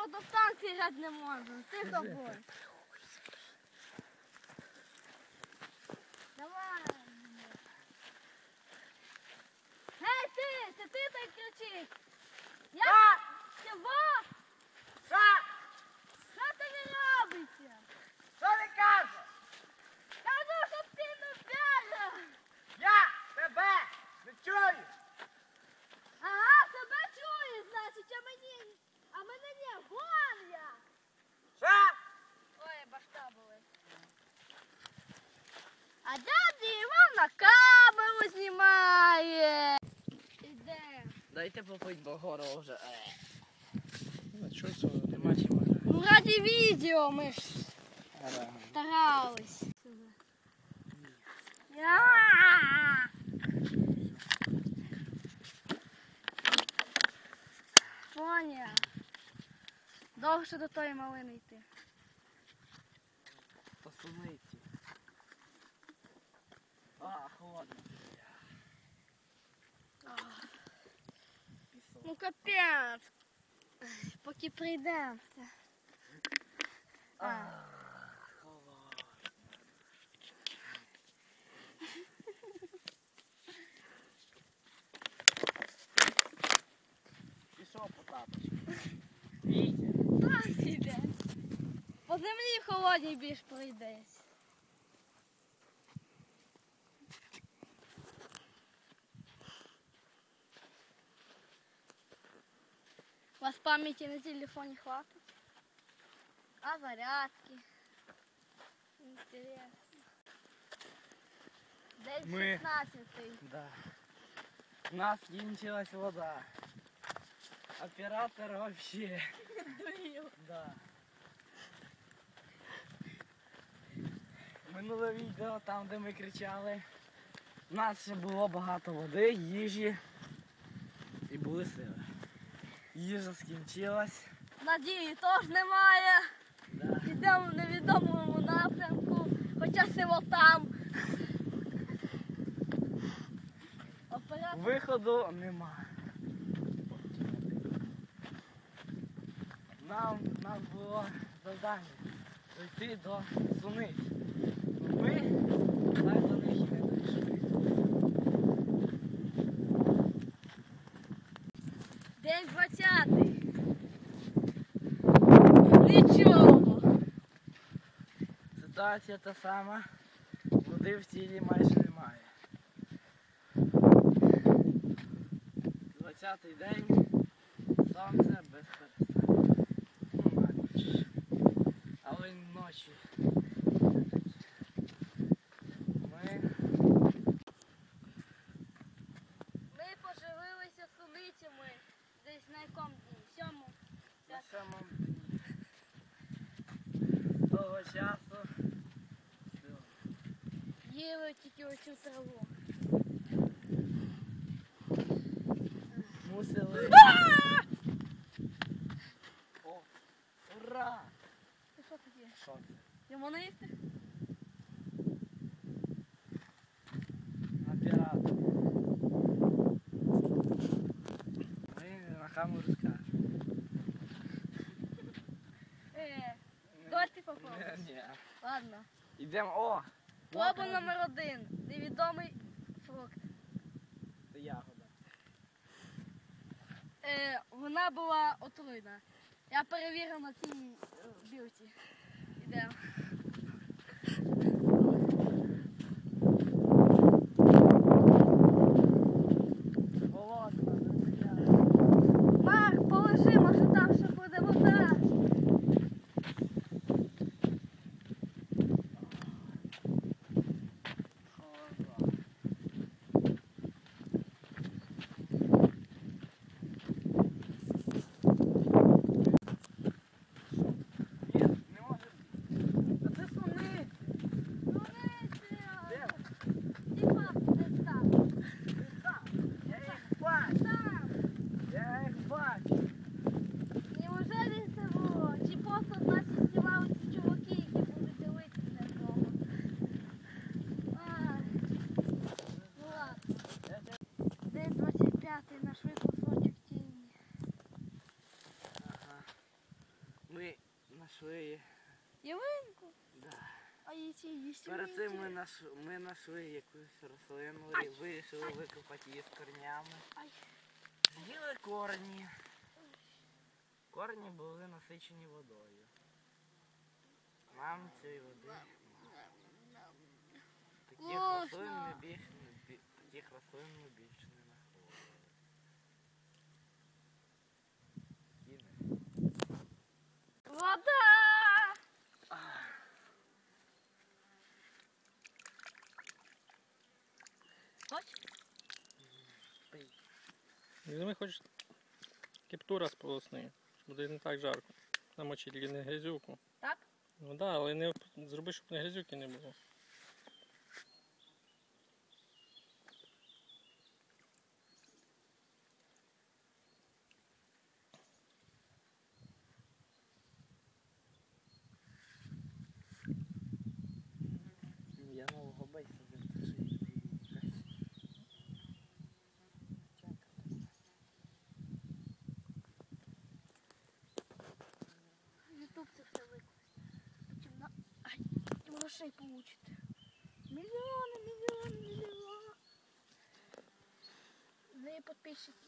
походу в танці грати не можна. Ти тобой. Давай. Гей, ти! Це ти так кричиш! Я? Чого? Що? Що тобі робиться? Що ти кажеш? Кажу, щоб ти не вдарив! Я тебе не чую. Ага, тебе чує, значить, а мені, а мене не, вон я! Що? Ой, башка болить. А дядя Іван на камеру знімає. Іде. Дайте попить Богору вже. Е, А що це? Нема чим. Ну, раді відео ми ж старались. Я! Поня. Довше до тої малини йти. Посуниці. А, холодно. Ну капець. Поки прийдемо. Пішов по тапочку. Вітя. Так іде. По землі холодній більш пройдесь. У вас пам'яті на телефоні хватить? А зарядки? Інтересно. Десь Ми- 16 Да. У нас кінчилась вода. Оператор вообще. Да. Минуле відео, там де ми кричали. У нас ще було багато води, їжі і були сили. Їжа скінчилась. Надії теж немає. Да. Йдемо в невідомому напрямку, хоча село там. Виходу нема. Нам, нам було завдання дойти до суниць. Ми так до них і не дійшли. День 20. Нічого. Ситуація та сама. Води в тілі майже немає. 20-й день. Сонце без перестанку. Ну, на ніч. Але й ночі. Ми Ми поживилися суницями десь на якому дні? Сьому. на дні. Того часу. Їли тільки оцю траву. Мусили. О, ура! Це що таке? Що це? Йому не їсти? Оператор. Ми на камеру скажемо. Е. Ні. Ладно. Ідемо. О! Проба номер один. Невідомий фрукт. Це ягода. Е, вона була отруйна. Я перевірив на цій е, білці. Ідемо. Холодно, друзі. Марк, положи, може там ще буде вода. Холодно. Ні, не може бути. Та це суни. знайшли. Ялинку. Да. А які їсти Перед цим ми, наш, ми знайшли якусь рослину, і вирішили викопати її з корнями. З'їли корні. Корні були насичені водою. Нам цієї води. Таких рослин не бі- таких рослин ми більше не знаходили. Кіне. Вода! Візьми хоч кептура з полосни. Буде не так жарко. Намочить тільки не грязюку. Так? Ну так, да, але не зроби, щоб не грязюки не було. потім грошей получите. Мільйони, мільйони, мільйони. Не подписчики.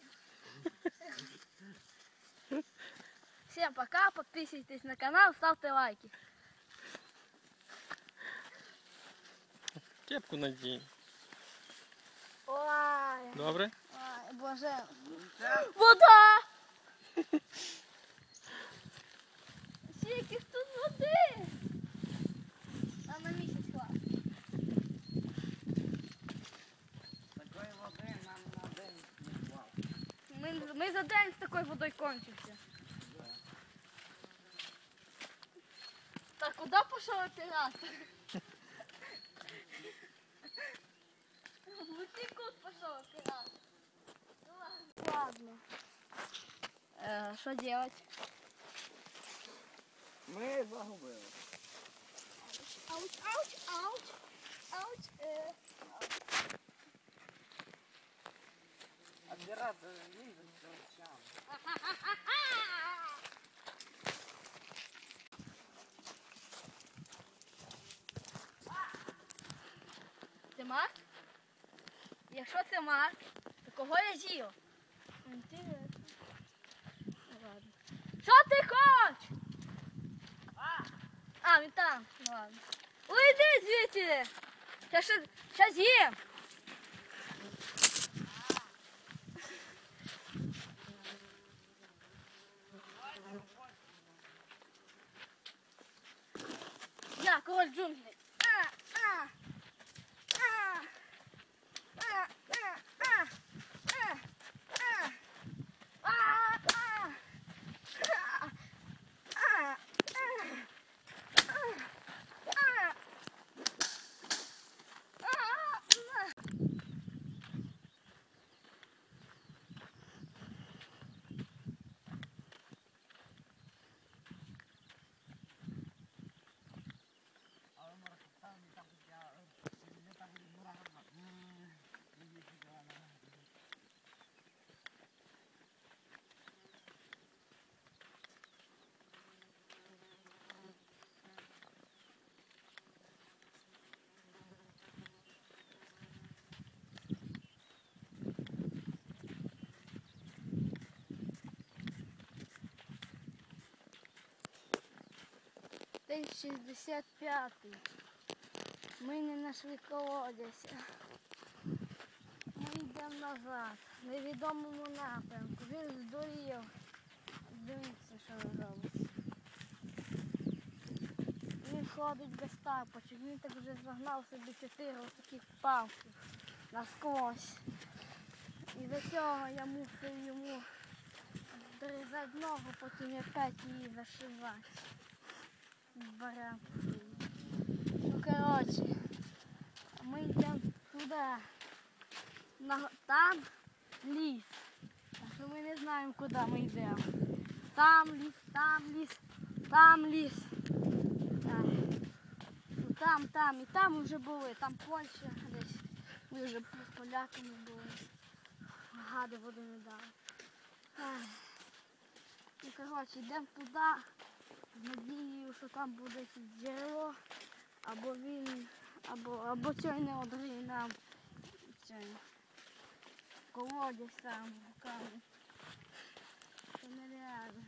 Всем пока, подписывайтесь на канал, ставьте лайки. Кепку надій. Ой, Добре? ой, боже. Вода! Ми, ми за день з такою водою кончимося. Так куди пішов оператор? В який кут пішов оператор? Ну ладно. Ладно. Е, Що делать? Ми загубили. Ауч, ауч, ауч, ауч. Е, Оператор лізе з речами. Це Марк? Якщо це Марк, то кого я з'їв? Що ти хочеш? А, він там. Ладно. Уйди звідси. Щас, ще- з'їм. gold junglet. Ah. День 65. Ми не знайшли колодязя. Ми йдемо назад, невідомому напрямку. Він здурів. Дивіться, що він робить. Він ходить без тапочок. Він так вже загнав собі чотири таких палків насквозь. І до цього я мусив йому дорізати ногу, потім опять її зашивати. Баран. Ну, коротше, ми йдемо туди. На, там ліс. Так що ми не знаємо, куди ми йдемо. Там ліс, там ліс, там ліс. Так. Ну, Там, там і там ми вже були. Там Польща десь. Ми вже з поляками були. Гади воду не дали. Ну, коротше, йдемо туди. З надією, що там буде джерело, або він, або, або цей не одриє нам цей колодязь там камінь. Це нереально.